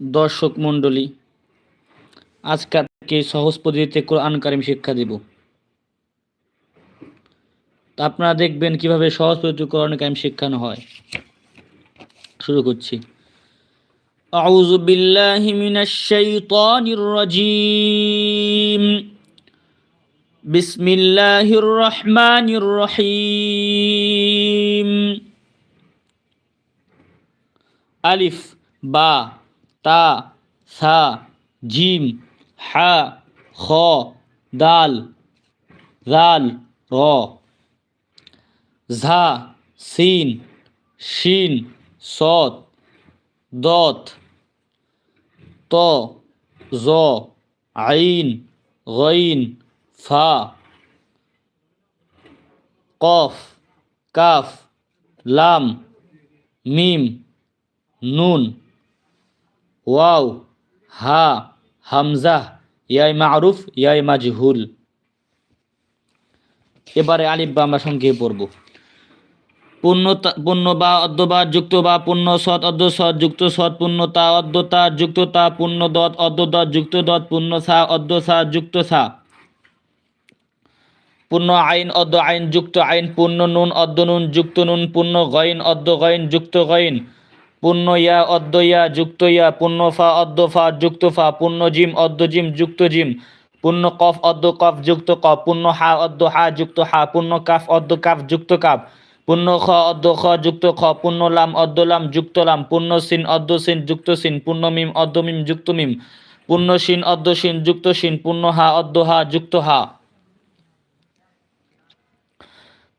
দর্শক মণ্ডলী আজকে থেকে সহজ পদ্ধতিতে কোরআন কারিম শিক্ষা দেব তা আপনারা দেখবেন কিভাবে সহজ পদ্ধতিতে কোরআন কারিম শিক্ষানো হয় শুরু করছি أعوذ بالله من الشيطان الرجيم بسم الله الرحمن الرحيم আলিফ বা তা, সা, জিম, হা, খ, দাল, জাল, র। ঝা, সিন, শিন সত দত, ত, জ, আইন, গইন, ফা, কফ, কাফ, লাম, মিম, নুন। ওয়াও, হা, হামজা, ইয়াই মারুফ, ইয়াই মাজহুল। এবারে আলিফ বা আমরা সংক্ষেপে পড়ব। পূর্ণ পূর্ণ বা অদ্য বা যুক্ত বা পূর্ণ সৎ অদ্য সৎ, যুক্ত সৎ পূর্ণতা অদ্যতা যুক্ততা পূর্ণ দত অদ্য দত যুক্ত দত পূর্ণ সা অদ্য সা, যুক্ত সা। পূর্ণ আইন অদ্য আইন, যুক্ত আইন, পূর্ণ নুন অদ্য নুন, যুক্ত নুন, পূর্ণ গইন অদ্য গইন, যুক্ত গইন। পূর্ণ ইয়া অদ্য ইয়া যুক্ত ইয়া পূর্ণ ফা অদ্য ফা যুক্ত ফা জিম জিম যুক্ত জিম পূর্ণ কফ অদ্য কফ যুক্ত কফ পূর্ণ হা অদ্য হা যুক্ত হা পূর্ণ কাফ অদ্য কাফ যুক্ত কাফ পূর্ণ খ অদ্য খ যুক্ত খ পূর্ণ লাম অদ্য লাম যুক্ত লাম পূর্ণ সিন অদ্য সিন যুক্ত সিন পূর্ণ মিম অদ্য মিম যুক্ত মিম পূর্ণ সিন অদ্য সিন যুক্ত সিন পূর্ণ হা অদ্য হা যুক্ত হা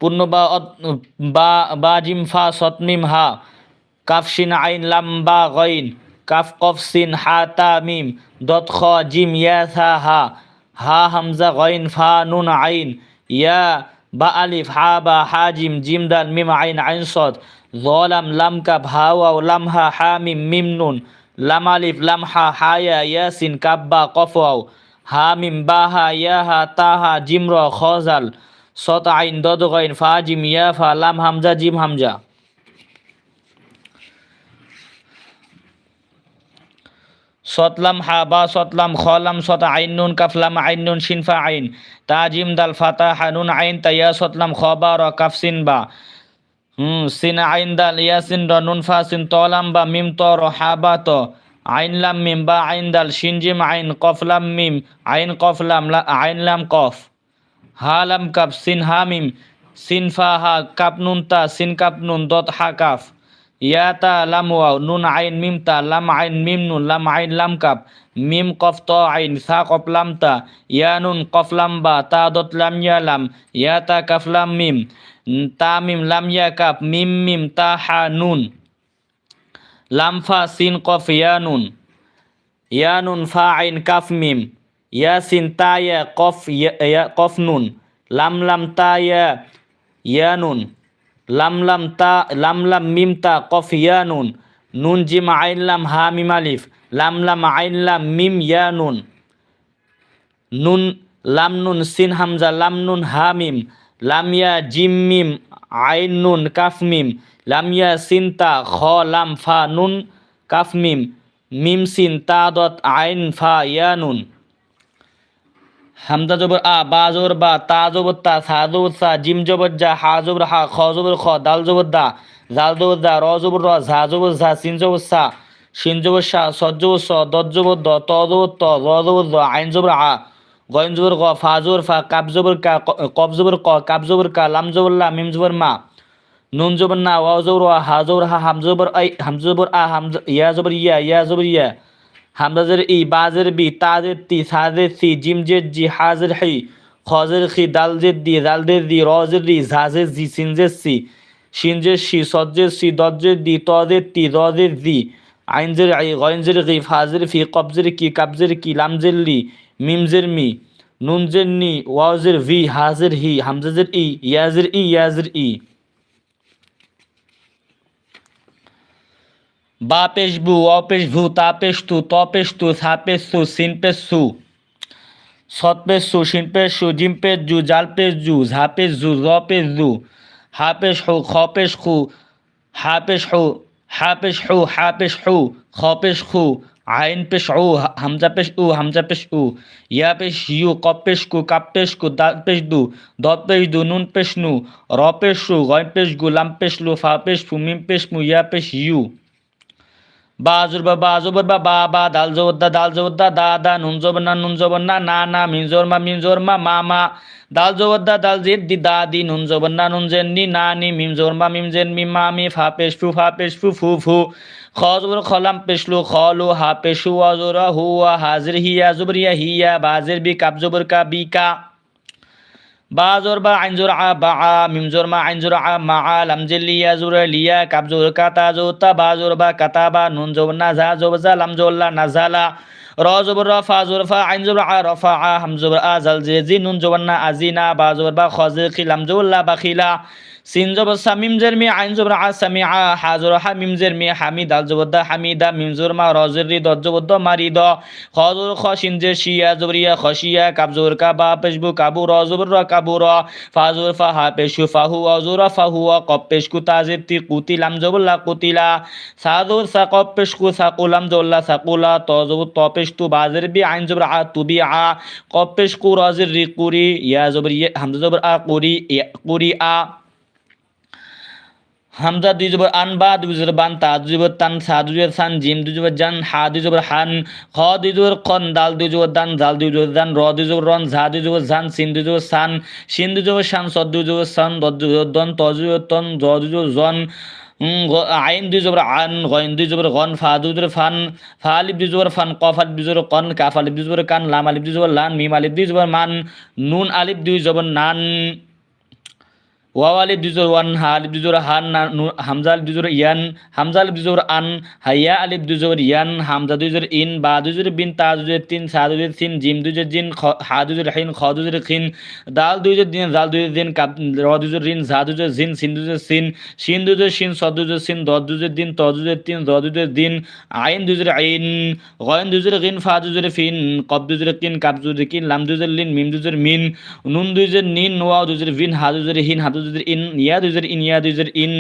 পূর্ণ বা বা জিম ফা সতমিম হা কাফ সিন আইন লাম বা গইন, কাফ কফ সিন হা তা মিম, দত খ জিম ইয়া হা হা হামজা গইন ফা নুন আইন, ইয়া বা আলিফ হা বা হা জিম জিম দাল মিম আইন আইন সদ, জলাম লাম কাপ হা ওয়াও লাম হা হা মিম মিম নুন, লাম আলিফ লাম হা হা ইয়া ইয়াসিন কাপ বা কফ ওয়াও, হা মিম বা হা ইয়া হা তা হা জিম র খ জাল, সত আইন দদ গইন ফা জিম ইয়া ফা লাম হামজা জিম হামজা। সতলাম হা বা সতলাম খলাম সত আইন নুন কাফলাম আইন নুন শিনফা আইন। তাজিম দাল ফাতা হানুন আইন তাইয়া সতলাম খ বা র কাফ সিন বা। হুম, সিন আইন দাল ইয়াসিন র নুন ফা সিন তলাম বা মিম ত র হা বা ত। আইন লাম মিম বা আইন দাল শিন জিম আইন কফলাম মিম আইন কফলাম আইন লাম কফ। হা লাম কাপ সিন হা মিম সিনফা হা কাপ নুন তা, সিন কাপ নুন দত হা কাফ। ইয়া তা লাম ওয়াও, নুন আইন, মিম তা, লাম আইন, মিম নুন, লাম আইন, লাম কাপ, মিম কফ ত আইন, সা কফ, লাম তা, ইয়া নুন কফ, লাম বা, তা দত, লাম ইয়া লাম, ইয়া তা কাফ, লাম, মিম তা, মিম, লাম ইয়া, কাপ, মিম মিম, তা, হা, নুন, লাম, ফা, সিন, কফ, ইয়া, নুন ইয়া নুন, ফা, আইন, কাফ, মিম, ইয়া, সিন, তা, ইয়া, কফ ইয়া, কফ, নুন, লাম লাম, তা, ইয়া ইয়া, নুন লাম লাম তা, লাম লাম মিম তা কফ ইয়া নুন। নুন জিম আইন লাম হা মিম আলিফ। লাম লাম আইন লাম মিম ইয়া নুন। নুন, লাম নুন সিন হামজা, লাম নুন হা মিম। লাম ইয়া জিম মিম, আইন নুন কাফ মিম। লাম ইয়া সিন তা খ, লাম ফা নুন কাফ মিম। মিম সিন তা দত আইন ফা ইয়া নুন। হামজা জবর আ, বা জবর বা, তা জবর তা, সা জবর সা, জিম জবর যা, হা জবর হা, খ জবর খ, দাল জবর দা, জাল জবর দা, র জবর র, ঝা জবর ঝা, সিন জবর সা, শিন জবর সা, সদ জবর স দত জবর দ, ত জবর ত, র জবর দ, আইন জবর আ, গইন জবর গ, ফা জবর ফা, কাপ জবর কা, ক- কফ জবর ক, কাপ জবর কা, লাম জবর লা, মিম জবর মা, নুন জবর না, ওয়াও জবর ওয়া, হা জবর হা, হাম জবর আই, হাম জবর আ, হাম ইয়া জবর ইয়া ইয়া জবর ইয়া। হামজাজের ই, বাজের বি, তাজের তি, সাজের সি, জিমজের জি, হাজের হি, খজের খি, দালজের দি দালদের দি, রজের রি, ঝাজের জি, সিনজের সি শিনজের সি, সজ্জের সি, দজ্জের দি তজের তি রজের জি, আইনজের আই গয়েনজের গি, ফাজের ফি, কবজের কি, কাবজের কি, লামজের লি, মিমজের মি, নুনজের নি, ওয়াজের ভি, হাজের হি, হামজাজের ই, ইয়াজের ই ইয়াজের ই। বা পেশ বু অ পেশ ভু তা পেশ তু ত পেশ তু সা পেশ সিন পেশ সৎ পেশ সু শিন পেশ জিম পেশ জু জাল পেশ জু ঝা পেশ জু র পেশ জু হা পেশ হু খ পেশ খু হা পেশ হু হা পেশ হু হা পেশ হু খ পেশ খু আইন পেশ উ হামজা পেশ উ হামজা পেশ উ ইয়া পেশ ইউ কপ পেশ কু কাপ পেশ কু দাল পেশ দু দ পেশ দু নুন পেশ নু র পেশ সু গয় পেশ গু লাম পেশ লু ফা পেশ ফু মিম পেশ মু ইয়া পেশ ইউ। বা জুরবা বা জবর বা বা বা দাল জবদ্দা দাল জবদ্দা দা দা নুন জবর না, নুন জবর না না না, মিন মা মিন মা মা মা। দাল জবদ্দা দাল জেদ দি, দা দি, নুন জবর না, নুন জেন নি, না, নি মিম জোর মা মিম জেন মি মা, মি, ফা, পেশ, ফু, ফা, পেশ, ফু ফু ফু। খ জবর খলাম পেশলু খলু হা, পেশু ওয়া জোরা হুয়া হাজির হিয়া জবরিয়া হিয়া বাজির, বি কাব জবর, কা, বি, কা। বা জোর বা আইন জোর আ বা আ মিম জোর মা আইন জোর আ মা আ লাম জের লিয়া জোর লিয়া কাব জোর কাতা জো তা বা জোর বা কাতা বা নুন জোর না জা জোর জা লাম জোর লা না জালা র জবর র ফা জোর ফা আইন জোর আ রফা আ হাম জোর আ জাল জে জি নুন জোর না আজিনা বা জোর বা খজে খিলাম জোর লা বা খিলা সিন জবর সামিম জের মি, আইন জবর আ সামি আ হা জোর হা মিম জের মি হামি দাল জবর দা, হামিদা, মিম জোর মা র জের রি দজ জবর দ, মারি দ। খ জোর খ, সিন জের শিয়া, জবরিয়া খশিয়া কাব জোর কা বা পেশবু কাবু র, জবর র, কাবু র। ফা, জোর ফা, হা, পেশু ফাহু অ, জোর ফাহু অ, কপ পেশকু তাজির তি কুতিলাম জবল্লা কুতিলা সা, জোর, সা, কপ পেশকু সাকুলাম জবল্লা সাকুলা ত জবর ত পেশতু বাজের বি আইন জবর আ তুবি আ। কপ পেশকু রজের রি কুরি ইয়া, জবর, ইয়া, হামজা, জবর, আ কুরি ইয়া কুরি আ। হামজা দুই জবর আন বা দুই জবর বান তা দুই জবর তান সা দুই জবর সান জিম দুই জবর জান হা দুই জবর হান খ দুই জবর খন দাল দুই জবর দান জাল দুই জবর দান র দুই জবর রন ঝা দুই জবর ঝান সিন দুই জবর সান সিন দুই জবর শান সদ দুই জবর সান দ দুই জবর দন ত দুই জবর তন জ দুই জবর জন আইন দুই জবর আন গইন দুই জবর গন ফা দুই জবর ফান ফা আলিফ দুই জবর ফান কফ আলিফ দুই জবর কন কাফ আলিফ দুই জবর কান লাম আলিফ দুই জবর লান মিম আলিফ দুই জবর মান নুন আলিফ দুই জবর নান ওয়াও আলিফ দুজোর ওয়ান হা আলিফ দুজোর হান হামজা আলিফ দুজোর ইয়ান হামজা আলিফ দুজোর আন হাইয়া আলিফ দুজোর ইয়ান হামজা দুজোর ইন বা দুজোর বিন তা দুজোর তিন সা দুজোর তিন জিম দুজোর জিন হা দুজোর হিন খ দুজোর খিন দাল দুজোর দিন জাল দুজোর দিন কাপ র দুজোর ঋণ ঝা দুজোর জিন সিন দুজোর সিন সিন দুজোর সিন স দুজোর সিন দ দুজোর দিন ত দুজোর তিন দ দুজোর দিন আইন দুজোর আইন গয়ন দুজোর গিন ফা দুজোর ফিন কব দুজোর কিন কাপ দুজোর কিন লাম দুজোর লিন মিম দুজোর মিন নুন দুজোর নিন ওয়া দুজোর ভিন হা দুজোর হিন হা দুজোর ইন ইয়া দুজোর ইন ইয়া দুজোর ইন।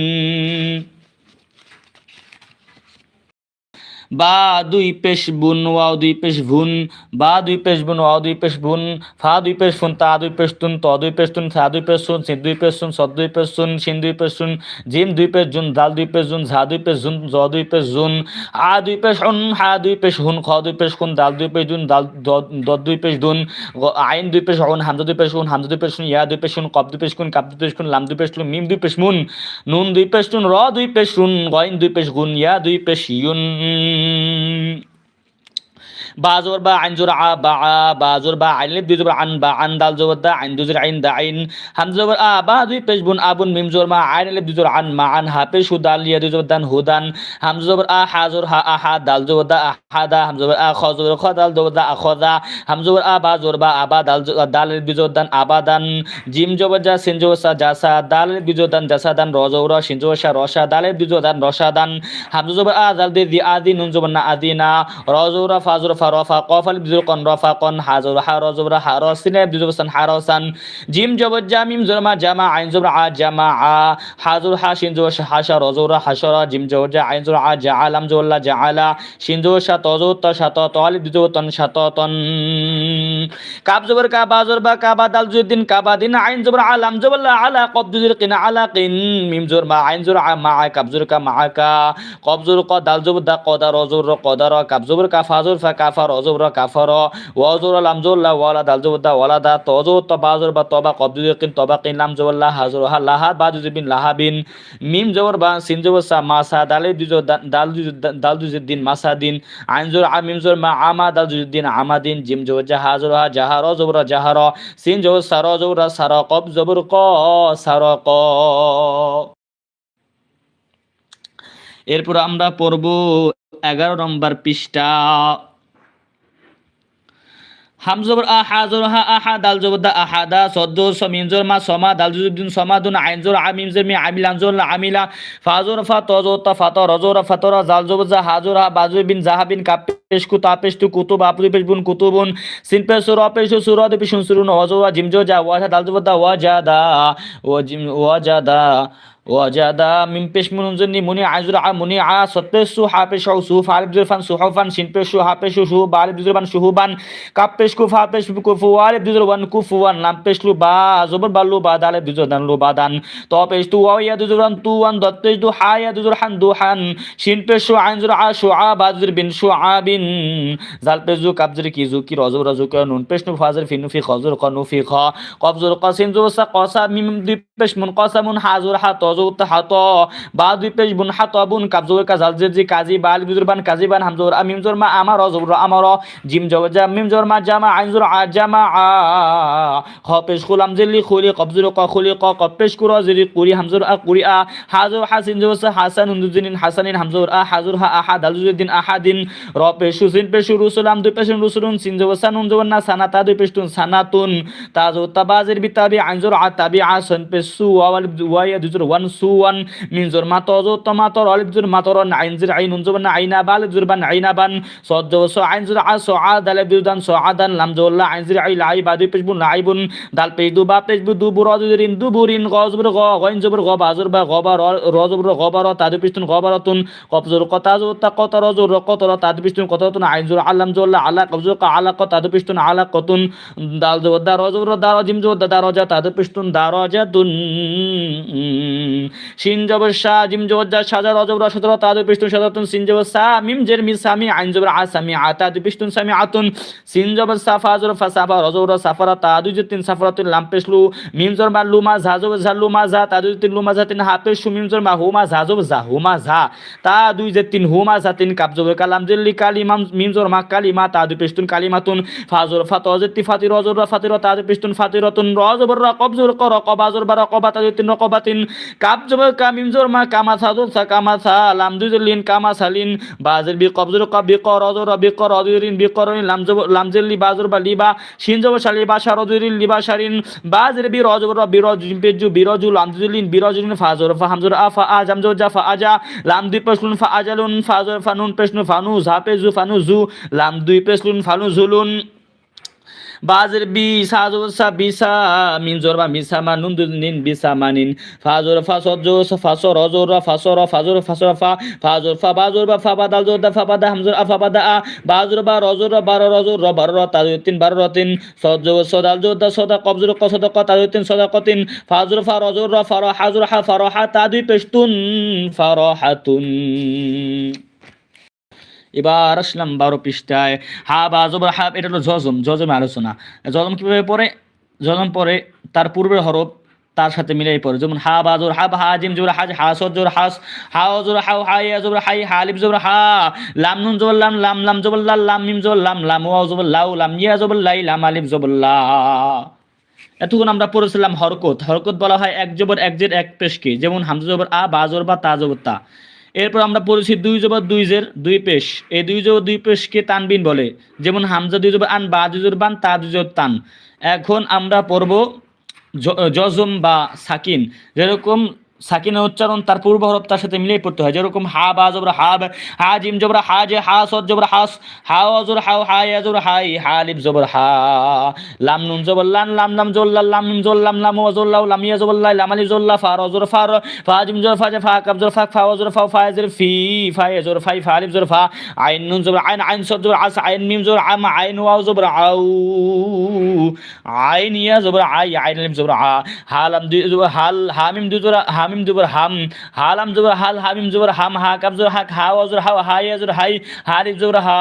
বা দুই পেশ বুন ওয়াও দুই পেশ ভুন বা দুই পেশ বুন ওয়াও দুই পেশ বুন ফা দুই পেশ ফুন তা দুই পেশ তুন ত দুই পেশ তুন সা দুই পেশ সুন সিন দুই পেশ সুন সদ দুই পেশ সুন সিন দুই পেশ সুন জিম দুই পেশ জুন দাল দুই পেশ জুন ঝা দুই পেশ জুন জ দুই পেশ জুন আ দুই পেশ হুন হা দুই পেশ হুন খ দুই পেশ খুন দাল দুই পেশ জুন দাল দ- দুই পেশ দুন আইন দুই পেশ হুন হামজা দুই পেশ হুন হামজা দুই পেশ হুন ইয়া দুই পেশ হুন কপ দুই পেশ খুন কাপ দুই পেশ খুন লাম দুই পেশ লুন মিম দুই পেশ মুন নুন দুই পেশ টুন র দুই পেশ রুন গইন দুই পেশ গুন ইয়া দুই পেশ ইউন বাজর বা আইন জোর আ বা আ বাজর বা আইন লিপ দুই জবর আন বা আন দাল জবর দা আইন দুজর আইন দা আইন হাম জবর আ বা দুই পেশ বুন আবুন মিম জোর মা আইন লিপ দুই জবর আন মা আন হা পেশ হু দাল ইয়া দুই জবর দান হুদান হাম জবর আ হা জোর হা আ হা দাল জবর দা আ হা দা হাম জবর আ খ জবর খ দাল জবর দা আ খ দা। হাম জবর আ বা জোর বা আবা দাল জ- দাল লিপ দুই জবর দান আবাদান জিম জবর যা সিন জবর সা জাসা দাল লিপ দুই জবর দান জাসা দান র জবর র, সিন জবর সা রসা দাল লিপ দুই জবর দান রসা দান। হাম জবর আ দাল দি দি আদি নুন জবর না আদিনা র জবর ফা জবর ফা র কফ আলিফ জবর কন র কন হা জবর জবর হা সিন আলিফ দুই জবর সান হা র সান জিম জবর জা মিম জবর মা জামা আইন জবর আ জামা আ হা হা সিন জবর হাসা র জবর জিম জবর জা আইন জবর আ জা আলাম জবর জা আলা সিন জবর সা ত ত সা ত ত আলিফ দুই তন সা ত তন কাব জবর কা বা জবর বা কা বা দাল জুদ্দিন কা বা দিন আইন জবর আলাম জবর আলা কব জুজুর কিনা আলা কিন মিম জবর মা আইন জবর আ মা কাব জবর কা মা কা কব জবর ক দাল জবর দা কদা র কদা র কাব জবর কা ফা জবর ফা কা ফা র জবর কা ফা র ওয়া জবর লাম জবর লা ওয়ালা দাল জবর দা ওয়ালা দা ত জবর বা জবর বা ত বা কব কিন ত বা কিন লাম জবর লা হা লাহা বিন, মিম জবর বা সিন জবর সা, মা সা দালে দুজো দাল দুজো দাল দুজো দিন মাসা দিন, আইন জবর আ, মিম জবর মা আমা দাল দুজো দিন আমা দিন, জিম জবর জা হা জবর হা জাহা, র জবর জাহা, র, সিন জবর সা, র জবর, রা সা, র, কব জবর, ক, সা, র, ক। এরপর আমরা পড়ব এগারো নম্বর পৃষ্ঠা। হামজবর আ হা জোর হা আহা দাল জবর দা আহাদা সদ্দ সমিন জোর মা সমা দাল জুদ্দিন সমাদুন আইন জোর, আমিম জের মি আমিলান জোর আমিলা। ফাজুর ফা, তজো তা ফাত রজোর ফাতর জাল জবর জা হাজুর হা বাজু বিন জাহা বিন কাপ পেশকু তা পেশতু কুতুব আপু পেশ বুন কুতুবুন সিন পেশ র পেশ সুর দে পেশ সুরুন ওয়াজা জিমজো যা ওয়াজা দাল জবদা ওয়াজাদা ওয়া জিম ওয়াজাদা ওয়াজাদা মিম পেশ মুনজনি মুনি আজুর মুনি আ সত পেশ সু হা পেশ সু ফালিব জুর ফান সুহফান সিন পেশ সু সু বালিব জুর বান সুহুবান কাপ পেশ কু ফা পেশ কুফু ওয়ালিব জুর ওয়ান কুফুয়ান লাম পেশ লু বা জবর বালু বা দালিব জুর দান লু বাদান ত পেশ তু ওয়া জুর আন তু ওয়ান দত পেশ দু হা ইয়া জুর হান দু হান সিন পেশ সু আইন জুর আ সু আ বা জুর বিন সু আ বিন জাল পেশ জু কাব জুর কি জু কি রজু রজু কে নুন পেশ নু ফাজর ফিনু ফি খজুর ক নু ফি খ কব জুর কাসিন জু সা কসা মিম দুই পেশ হাজুর তা হাত, বা দুই পেশ বুন হাত, বুন কাব জুর কা জাল জি কাজী, বা আলিব জুর বান কাজী, বান হামজুর আমিম জুর মা আমার, জবর আমার, জিম জব জা মিম জুর মা জামা, আইন জুর আ জামা, আ খ পেশ খুলাম জিল্লি খুলি কবজুর ক খুলি, ক কব পেশ কুর জিরি কুরি হামজুর আ কুরি, আ, হাজুর, হাসিন জুর সা, হাসান উন্দুজিন হাসানিন হামজুর আ, হাজুর, হা, আহা দালুজুদ্দিন আহাদিন র পেশু পেশু পেশু ওয়ান সু ওয়ান মিন জুর মা তজু তমাতর অলিব জুর মাতর আইন জির আইন জব না আইনা বাল, জুর বান, আইনা বান, সদ জব সো, আইন জুর আ সো, আ, দালে বিউদান সো আদান লাম জল্লা আইন জির আই লাই বা, দুই পেশবুন লাইবুন দাল, পেশ, দু, বা পেশবু দু, বুর দুরিন দু বুরিন গজবুর গ গইন জবর গ বাজুর বা গ, বা, র জবর গ, বা, র তাদু পিস্তুন গ, বা রতুন কবজুর কতা জু তা কত র, জুর কত র তাদু পিস্তুন কত রতুন আইন, জুর আল্লাম জল্লা আলা কবজুর কা আলা ক তাদু পিস্তুন আলা কতুন দাল জবর দা, র জবর দা, র, জিম জবর দা, র, জা তাদু পিস্তুন দা, র, জা তুন শিন জবর শা জিম জবর দা সাজা র জবর সতর তাদু পিস্তুন সতরতুন সিন জবর সা মিম, জের মি সামি আইন জবর আ, সামি, আ, তাদু পিস্তুন সামি, আতুন সিন জবর সাফা জবর ফা, সাফা র জবর সাফারা তাদু জিতিন সাফারাতুন লাম পেশলু মিম জবর মা লুমা ঝা জবর ঝা তাদু জিতিন লুমা ঝা, তিন, হা, পেশু মিম জবর মা হুমা ঝা জবর ঝা হুমা ঝা তা দুই যে তিন হুমা ঝা, তিন, কাপ জবর কালাম জিল্লি কালিমাম মিম জবর মা কালিমা তাদু পেশতুন কালিমাতুন ফাজর ফাতজিতি ফাতি, রজর রা ফাতি, র, তাদু পেশতুন ফাতি রতুন র জবর র কব জবর কবা জবর বা, র তাদু তিন র তিন কাপ মিম মা কামা সা জবর সা কামা সা লাম দুই লিন কামা সালিন বাজর বি কব জবর ক বি ক র জবর বি ক র দুই রিন বি ক র লাম জবর লাম জিল্লি বাজর বা লিবা। শিন জবর শালি বা শার দুই রিন লিবা শারিন বাজর বি র জবর র বি র জিম পেজু বি র জু লাম দুই লিন, বি র জুলিন ফাজর ফা হামজর আ, ফা, আ, জাম জবর জা, ফা আজা লাম দুই পেশলুন ফা আজালুন ফাজর ফানুন পেশনু ফানু ঝা পেজু ফানু জু লাম দুই পেশলুন ফানু জুলুন বাজের বি সাজর সা বিসা মিন জোর বা মিসা মা নুন নিন বিসা মানিন ফাজর ফা সজ্জো ফাসর রজর রা ফাসর ফাজর ফাসর ফা ফাজর ফা বাজর বা, ফা বাদাল জোর দা, ফা বাদা হামজর আফা বাদা আ বাজর বা রজর রা বারো রজর র বারো র তাজুর তিন, বারো রতিন সজ্জো সদাল জোর দা, সদা কবজর ক ক তাজুর তিন, সদা কতিন ফাজর ফা রজর রা ফার হাজর হা ফার হা তাদুই পেশতুন ফার হাতুন এবার আসলাম বারো পৃষ্ঠায়। হা, বা জবর হা, এটা হলো জজম জজমে আলোচনা। জজম কীভাবে পড়ে? জজম পরে তার পূর্বের হরফ তার সাথে মিলাই পড়ে। যেমন হা, বা জোর হা, বা, হা, জিম জোর হাজ হা সজ জোর হাস হা জোর হাও হা ইয়া জোর হাই হা লিপ জোর হা, লাম, নুন জবর লাম লাম লাম জবর লাল, লাম, মিম জবর লাম লাম ওয়া জবর লাউ, লাম, ইয়া জবর লাই, লাম, আলিফ জবর লা। এতক্ষণ আমরা পড়েছিলাম হরকত। হরকত বলা হয় এক জবর, এক জের, এক পেশকে। যেমন হামজা জবর আ, বা জোর বা, তা জবর তা। এরপর আমরা পড়েছি দুই জবর দুই জের, দুই পেশ। এই দুই জবর দুই পেশকে তানবিন বলে। যেমন হামজা দুই জবর আন, বা দুই জোর বান, তা দুই জোর তান। এখন আমরা পড়ব জজম বা সাকিন। যেরকম সাকিনের উচ্চারণ, তার পূর্ব হরফ তার সাথে মিলিয়ে পড়তে হয়। যেরকম হা, বা, জবরা, হা হা, জিম, জবরা, হা যে হা সদ জবরা হাস হা অজর হা ইয়া জবর হাই হা লিপ, জবর, হা, লাম, নুন, জবর, লান, লাম লাম জল্লা লাম মিম জল্লাম লাম ওয়াজল্লাউ লাম, ইয়া, জবর, লাই, লাম আলি জল্লা ফা রজর ফা ফা, জিম জবর ফা, জে, ফা কাব জবর ফা ফা ওজর ফা ফা জের, ফি, ফা জবর ফাই ফা লিপ জবর ফা, আইন, নুন, জবর, আইন আইন সদ জবর, আস, আইন, মিম, জবর, আম, আইন, ওয়াও, জবর, আউ, আইন, ইয়া, জবর, আই, আইন, লিপ, জবর, আ হালাম দুই, জবর হাল হা, মিম, দুই, জবর হামিম জবর হাম, হালাম জবর হাল, হামিম জবর হাম, হা কাব জবর হাক, হা ওয়াজর হাও হা ইয়া জবর হাই হারিফ জবর হা,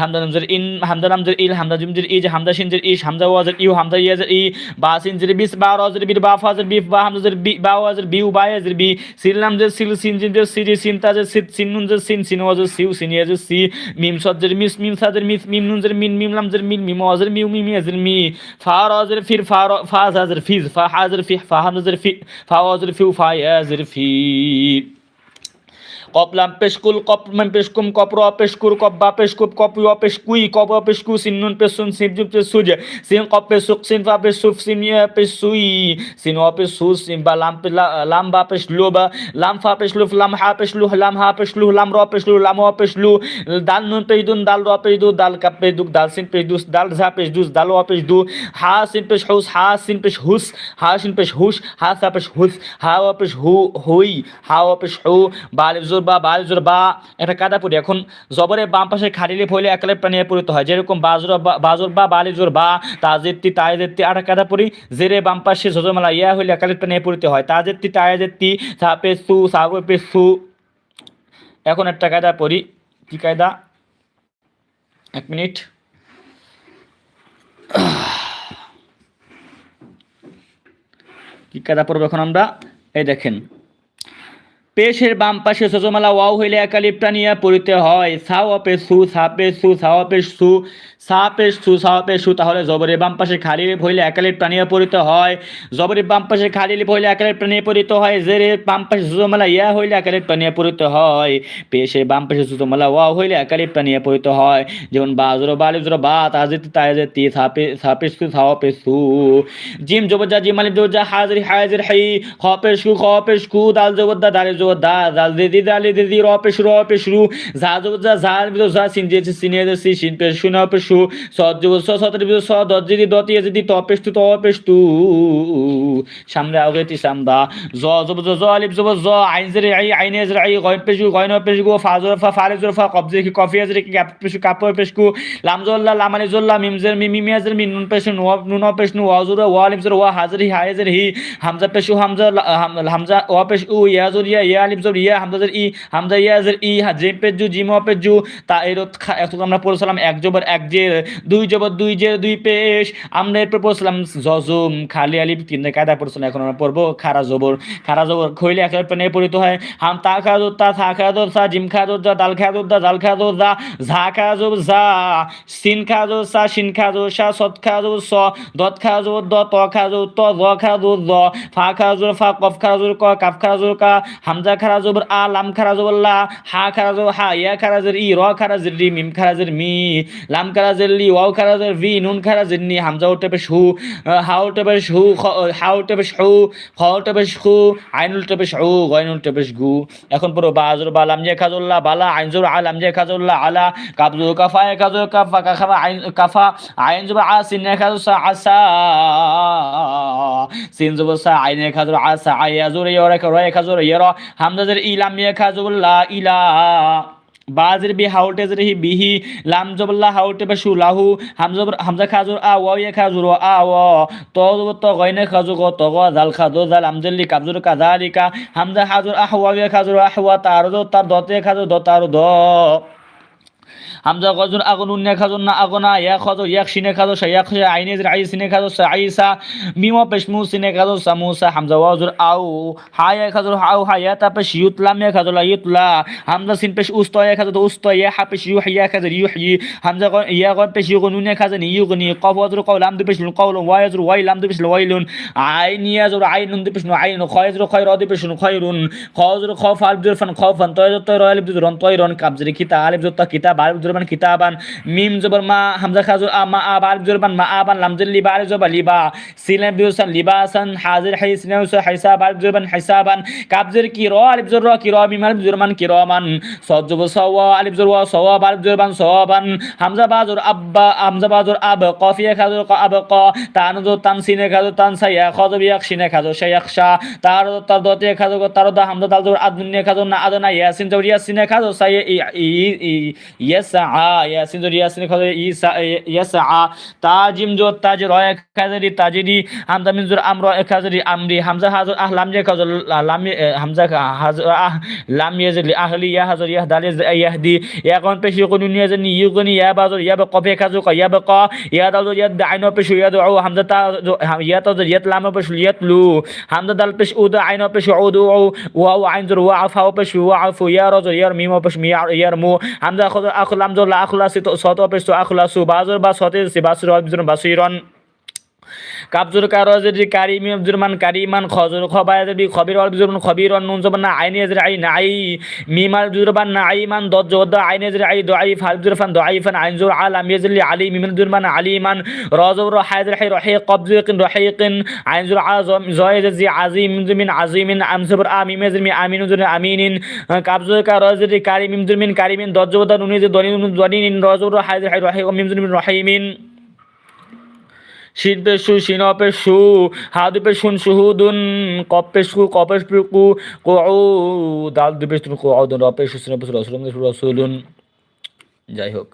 হামদা নামজর ইন, হামদা নামজর ইল, হামদা জিম জবর ইজ, হামদা শিন জবর ইশ, হামদা ওয়া জবর ইউ, হামদা ইয়াজর ই, বা সিন জবর বিস বা রা জবর বির বা ফা জবর বিফ বা হামদা জবর বি, বা ওয়া জবর বিউ বা ইয়াজর বি, সিল নাম জবর সিল, সিন জিম জবর সিরি সিন তা জবর সিত সিন নুন জবর সিন সিন ওয়া জবর সিউ, সিন ইয়াজর সি, মিম সদ জবর মিস, মিম সা জবর মিস, মিম নুন জবর মিন, মিম লাম জবর মিন, মিম ওয়া জবর মিউ, মিম ইয়াজর মি, ফা, রা জবর ফির, ফা ফা, জা ফিজ, ফা, হা জবর ফি, ফা, হামদা জবর ফি, ফা ওয়া জবর ফিউ ফা ইয়া জবর ফি কপলাম পেশকুল কপলাম পেশকুম কপর পেশকুর কব্বা পেশকুপ কপু পেশকুই কপ পেশকু সিনুন পেশুন সিমজুপ পেসুজ সিন কপ পেসুক সিন ফা পেসুফ সিন ইয়া পেসুই সিন অ পেসু সিন বা লাম পে লাম বা পেশলু বা লাম ফা পেশলু লাম হা পেশলু লাম হা পেশলু লাম র পেশলু লাম অ পেশলু দাল নুন পেদুন দাল র পেদু দাল কাপ পেদুক দাল সিন পেদুস দাল ঝা পেশদুস দাল অ পেশদু হা সিন পেশ হুস হা সিন পেশ হুস হা সিন পেশ হুস হা সা পেশ হুস হা অ বা জোর বা একটা কাদা পড়ি। এখন জবরে বাম পাশে খালিলে ফইলে একালে প্রাণী পরিণত হয়। যেরকম বাজর বা বাজর বা বালিফ জোর বা তাজেত্তি আর একটা কাদা পড়ি, জেরে বাম পাশে জজমালা ইয়া হইলে একালে প্রাণী পরিণত হয়। তাজেত্তি তাজেত্তি সাপে সু সাপে সু এখন একটা কায়দা পড়ি। কি কায়দা? এক মিনিট। কি কায়দা পড়ব এখন আমরা? এই দেখেন। পেশের বাম পাশে সজমালা ওয়াও হইলে একালিপটা নিয়ে পড়িতে হয়। সাও অপে সু, সাপে সু সাও অপে সু সাপে সু অপে সু তাহলে জবরের বাম পাশে খালি লিপ হইলে একালিপ প্রাণীয় পড়িতে হয়। জবরের বাম পাশে খালি লিপ হইলে একালিপ প্রাণীয় পড়িতে হয়। জেরে বাম পাশে সুজমালা ইয়া হইলে একালিপ প্রাণীয় পড়িতে হয়। পেশে বাম পাশে সুজমালা ওয়া হইলে একালিপ প্রাণীয় পড়িতে হয়। যেমন বাজর, বালিজর বা তাজিত তাজিতি সাপে সাপে সু সাও অপে সু জিম জবজা জিম আলিফ জবজা হাজির হাজির, হাই, খপেশ সু খপেশ কু দাল জবদ্দা দালে জো দা দাল দে দি দালে দে দি র পেশ র পেশ রু যা জবজা বিদো যা সিন যে সিনে দে সি সিন, পেশ শু না শু স বিদো যদি সামনে আগে সামদা জ জব জ জব জ আইন আই আইনে আই গয়ন গয়ন ফা ফারে জর ফা কবজে কি কফি কি লাম জল্লা লাম আলি জল্লা মিম জের নুন পেশ নু নুন ওয়া জুর ওয়া জর ওয়া হায় জের হি হামজা পেশ হামজা হামজা ওয়া পেশ ইয়া জুর ইয়া ইয়া জর ইয়া হামজা ই হামজা ইয়া ই হা জিম পেশ জিম পেশ জু তা এরত এখন আমরা পড়ছিলাম এক জবর এক জের দুই জবর দুই জের দুই পেশ আমরা পড়ছিলাম জজুম খালি আলিফ তিন কায়দা পড়ছিলাম এখন আমরা পড়ব খারা জবর খারা জবর খইলে একের পেনে পরিত হয় হাম তা খা দো তা থা খা দো সা জিম খা দো দা দাল খা দো দা জাল খা দো দা ঝা খা দো যা সিন খা দো সা শিন খা দো সা সত খা দো স দত খা দো দ ত খা দো ত জ খা দো জ ফা খা জোর ফা কফ খা জোর ক কাফ খা জোর কা হামজা খারা জবর আ লাম খারা জবর লা হা খারা জবর হা ইয়া খারা জের ই র খারা জের রি মিম খারা জের মি লাম খারা জের লি, ওয়াও খারা জের ভি, নুন খারা জের নি, হামজা উঠে পেশ হু উঠে পেশ হু পেশ হু খ পেশ হু, আইন উল্টে পেশ হু, গয়ন উল্টে পেশ গু। এখন পুরো বাজর বা লাম জে খাজুল্লাহ বালা আইন জোর আ লাম জে খাজুল্লাহ আলা কাবজু কাফা এ কাজু কাফা কাফা আইন কাফা আইন জোর আ সিন খাজু সা আসা সিন জবর সা আইন খাজুর আসা আয়া জোর ইয়া রে খাজুর ইয়া হামজা জের ইলাম ইয়া খাজুল্লাহ ইলা বাজের বি হাউটে জরি বিহি লাম জবল্লা হাউটে বা লাহু হামজা হামজা খাজুর আ ওয়া ইয়া খাজুর আ ও, ত তো গয়নে খাজু গ ত, গ, জাল খাজু জাল আমজলি কাবজুর কাজালিকা হামজা হাজুর আ ওয়া ইয়া খাজুর আহ ওয়া দ, তার দতে খাজু দ, তার দ। হামজা গজুন আগুন উন্নে খাজুন না আগনা ইয়া খাজু ইয়াক সিনে খাজু সা ইয়াক আইনে আই সিনে খাজু সা আইসা মিমো পেশমু সিনে খাজু সামুসা হামজা ওয়াজুর আউ হায়া খাজুর হাউ হায়া তা পেশ ইউতলাম ইয়া খাজু লা ইউতলা, হামজা সিন পেশ উস্ত, ইয়া খাজু উস্ত, ইয়া হা পেশ ইউ হিয়া খাজু ইউ হি হামজা গ ইয়া গ পেশ ইউ নুনে খাজু নি ইউ গনি কফ ওয়াজুর কও লাম দু পেশ কও ওয়াজুর ওয়াই লাম দু পেশ ওয়াইলুন আইন ইয়াজুর আইন দু পেশ আইন খয়জুর খয়র দু পেশ খয়রুন খয়জুর খফ জুর ফান খফান তয়জুর তয়র জুর রন তয়রন কাবজরি কিতা জুর তা কিতাব আলিফ জুর কিতাবান, মিম জবর মা হামজা খাজুর আ, মা আ আলিফ জুর মান মা আবান লাম জুর লিবা আলিফ জবর লিবা, সিলাম বিউসান, লিবাসান, হাজির হাই সিনাম সু হিসাব আলিফ জুর মান হিসাবান কাবজের কি র, আলিফ জুর র, কি র, মিম আলিফ জুর মান, কি রমান সদ জবর সওয়া আলিফ জুর ওয়া সওয়া আলিফ জুর মান সওয়াবান হামজা বাজুর আব্বা, হামজা বাজুর আব কফিয়া খাজুর ক, আব ক, তান জুর তান, সিনে খাজুর তান, সাইয়া খাজুর ইয়াক, সিনে খাজুর শায়াক শা তার তার দতে খাজুর তার দা হামজা দাল জুর আদুন্নে খাজুর না আদনা, ইয়াসিন জুর ইয়াসিনে সাইয়া, ই ই জুর ইয়াসা হামজা জুর আমর খাজুরি আমরি, হামজা হাজুর আহ লাম জে খাজুর, লাম হামজা হাজুর আহ লাম ইয়াজলি আহলি হাজুর দালি ইয়াহদি কোন পেশি কোন নিয়া জানি ইউ কোন বাজুর বে কফে খাজুর ক বে ক দাল আইনো পেশি দু হামজা তা তা লাম পেশি লু, হামজা দাল পেশ উদ আইনো পেশি উদ ওয়া আইন জুর ওয়া আফা পেশি ওয়া আফু রাজুর মিম পেশি মিয়া ইয়া মু হামজা খাজুর আখ লাম জুর লা আখলাসি সত পেশি আখলাসু বাজর বা সতেজ বাসুর বাসুর বাসিরন। কাবজুর কারজের কারিমি আব্দুরমান কারিমান খজর খবায়াজের বি খবির ওয়াল বিজুরমান খবির ওয়ান নুন জবান আইনি আজর আই, নাই। মিমাল বিজুরবান আইমান দজ জওদ আইনি আজর আই দআইফ হাল বিজুরফান দআইফান আইন জুর আলাম ইয়াজলি আলি, মিমান বিজুরমান আলিমান রাজব রাহাইজ রাহি রাহি কবজিকিন রাহিকিন। আইন জুর আজম জয়েজ জি আজিম মিন আজিমিন আমসবর আমিম আজর মি, আমিন জুর আমিনিন। কাবজুর কারজের কারিম মিন কারিমিন দজ জওদ নুনি যে দনি, নুন দনিন রাজব রাহাইজ রাহি রাহি মিম মিন রাহিমিন। শীত পেশু শিন পেশু হাদু শুন সুহুদুন, কপ পেশু কপে পেকু কৌ দাল দুপে পেশুন কৌ র পেশু সিন পেশু রসুলুন রসুলুন। যাই হোক।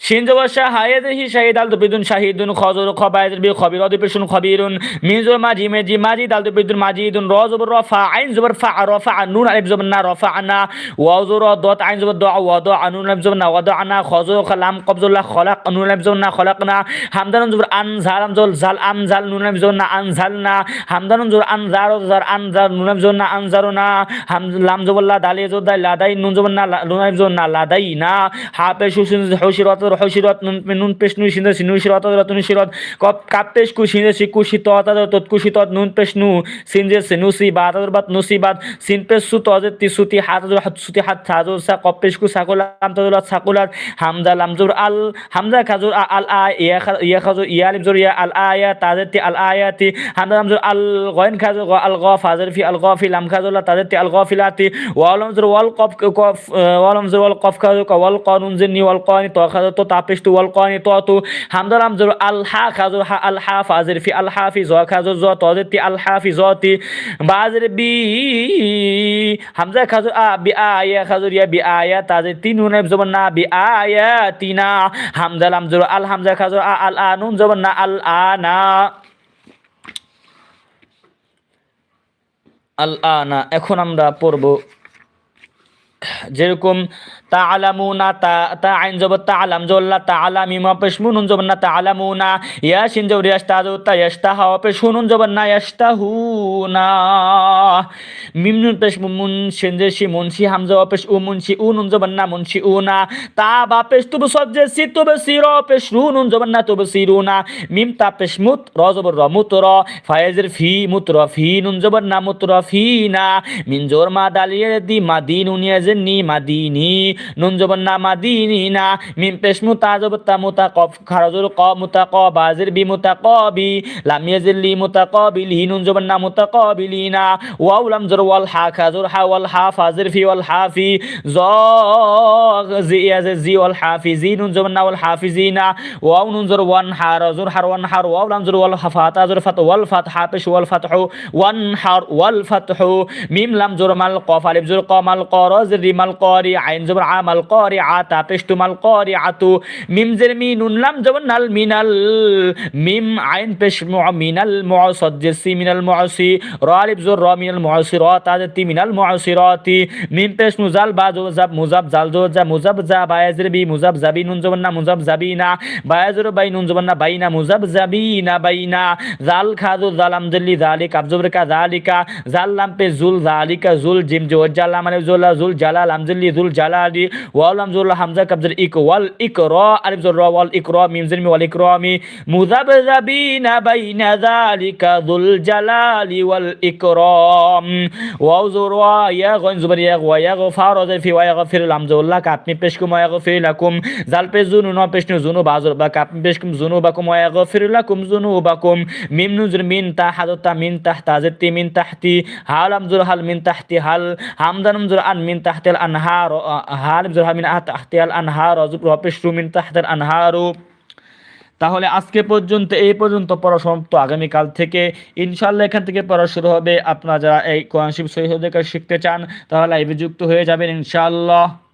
সিনজব শাহায়েদহি শাহিদ আল দুবিদুন শাহিদুন খজর খবায়েদ বি খবির দুবিশুন খবিরুন মিজুর মাজি মেজি মাজি দাল দুবিদুন মাজিদুন র জবর রফা আইন জবর ফা রফা নুন আলিফ জবর না রফা আনা ওয়াও জবর দত আইন জবর দা ওয়া দা আনুন আলিফ জবর না ওয়া দা আনা খজর খলাম কবজুল্লাহ খলাক নুন আলিফ জবর না খলাকনা হামদানুন জবর আন জালাম জল জাল আম জাল নুন আলিফ জবর না আন জালনা হামদানুন জবর আন জার জার আন জার নুন আলিফ জবর না আন জারুনা হাম লাম জবর লা দালি জবর দাই লাদাই নুন জবর না নুন আলিফ জবর না লাদাই না হা পেশু হুশিরত রহশিরত নুন পেশ নুই সিন্দা সিনু শিরত রতন শিরত কপ কাপ পেশ কু সিন্দা সিকু শিত তা তত কু শিত নুন পেশ নু সিনজে সিনুসি বাত বাত নুসি বাত। সিন পেশ সু তজে তিসুতি হাত হাত সুতি হাত সাজো সা কপ পেশ কু সাকুলাম তজুলাত সাকুলাত। হামজা লামজুর আল, হামজা খাজুর আল আ ইয়া ইয়া খাজুর ইয়া লিমজুর ইয়া আল আয়া তাজেতি আল আয়াতি হামজা লামজুর আল গয়ন খাজুর আল গফ হাজার ফি আল গফি, লাম খাজুর তাজেতি আল গফিলাতি ওয়ালামজুর ওয়াল কফ কফ ওয়ালামজুর ওয়াল কফ খাজুর ওয়াল কানুন জিন্নি ওয়াল কানি তো খাজুর তো তাপেশ তু ওয়াল কানি তো তু হামজা লামজুর আল হা খাজুর হা আল হা ফাজির ফি আল হাফি জ খাজুর জ তাজেতি আল হাফি জতি বাজির বি হামজা খাজুর আ বি আয়া খাজুর ইয়া বি আয়া তাজে তিন নুন জবন না বি আয়া তিনা হামজা লামজুর আল হামজা খাজুর আ আল আ নুন জবন না আল আনা আল আনা এখন আমরা পড়ব যেরকম তা আলামুনা তা তা আইন জব তা আলাম জল্লা, তা আলামি মা পেশ মুনুন জব না তা আলামুনা। ইয়া সিন জব রিয়াস্তা জব তা ইয়াস্তা হাওয়া পেশ হুনুন জব না ইয়াস্তা হুনা মিমনুন পেশ মুন সিন যে সি মুনসি, হামজা পেশ উ মুনসি উ নুন জব না মুনসি উনা। তা বা পেশ তুব সজ্জে সি, তুব সির পেশ রু নুন জব না তুব সিরুনা। মিম তা পেশ মুত, র জব র মুত র। ফায়েজের ফি মুত র ফি, নুন জব না মুত র ফি না। মিন জোর মা দালিয়ে দি মাদিন উনিয়া জেনি মাদিনী নুন জবন না মাদিনী মিম পেশ মুতা জব তা মুতা কফ খারাজুর ক মুতা ক বাজির বি মুতা ক বি লাম ইয়াজিল লি মুতা ক বিলি নুন জবন না মুতা ক বিলি না ওয়াও লাম জর ওয়াল হা, খাজুর হা ওয়াল হা, ফাজির ফি ওয়াল হাফি জ জি ইয়াজ জি ওয়াল হাফি জি নুন জবন না ওয়াল হাফিজিনা ওয়াও নুন জর ওয়ান হা রাজুর হার ওয়ান হার, ওয়াও লাম জর ওয়াল ফাতা, জর ফাত ওয়াল ফাত হা, পেশ ওয়াল ফাতহু ওয়ান হার ওয়াল ফাতহু মিম লাম জর মাল কফ আলিফ জর ক মাল ক, র জর রি মাল করি আইন জবর আ মাল করি আ তা মাল করি আতু মিম জের মি নুন লাম জবর নাল মিনাল মিম আইন পেশ মিনাল মুআসাদ জের সি মিনাল মুআসি র আলিফ জর র মিনাল মুআসি র তা জের তি মিনাল মুআসিরাতি মিম পেশ মুজাল বা জো জাব মুজাব জাল জো জা মুজাব জা বায়াজের বি মুজাব জাবি নুন জবর না মুজাব জাবিনা বায়াজের বাই নুন জবর না বাইনা মুজাব জাবিনা বাইনা জাল খাজু জালাম জল্লি জালিক আবজবর কা জালিকা জাল লাম পে জুল জালিকা জুল জিম জো জালা মানে জুলা জল্লি জুল জালালি ওয়াল লাম জুল হামজা কাবজর ইক ওয়াল ইকরা আলিফ জর র ওয়াল ইকরা মিম জের মি ওয়াল ইকরামি মুজাব জাবিনা বাইনা জালিকা জুল জালালি ওয়াল ইকরাম ওয়াও জর ওয়া ইয়া গন জবর ইয়া ওয়া ইয়া গফার জের ফি ওয়া ইয়াগফির লাম জুল্লাহ কাপনি পেশ কুম ওয়া ইয়াগফির লাকুম জাল পে জুনু ন পেশ নু জুনু বাজর বা কাপনি পেশ কুম জুনু বাকুম ওয়া ইয়াগফির লাকুম জুনু বাকুম মিম নুজর মিন তা হাদতা মিন তাহতা জেতি মিন তাহতি হালাম জুর হাল মিন তাহতি হাল হামদানুম জুর আন মিন তাহতিল আহতিয়াল আনহার জুর পেশ মিন তাহতিল আনহারু। তাহলে আজকে পর্যন্ত, এই পর্যন্ত পড়া সমাপ্ত। আগামীকাল থেকে ইনশাল্লাহ এখান থেকে পড়া শুরু হবে। আপনারা যারা এই কোরআন শিব সহিহ শিখতে চান, তাহলে লাইভে যুক্ত হয়ে যাবেন ইনশাআল্লাহ।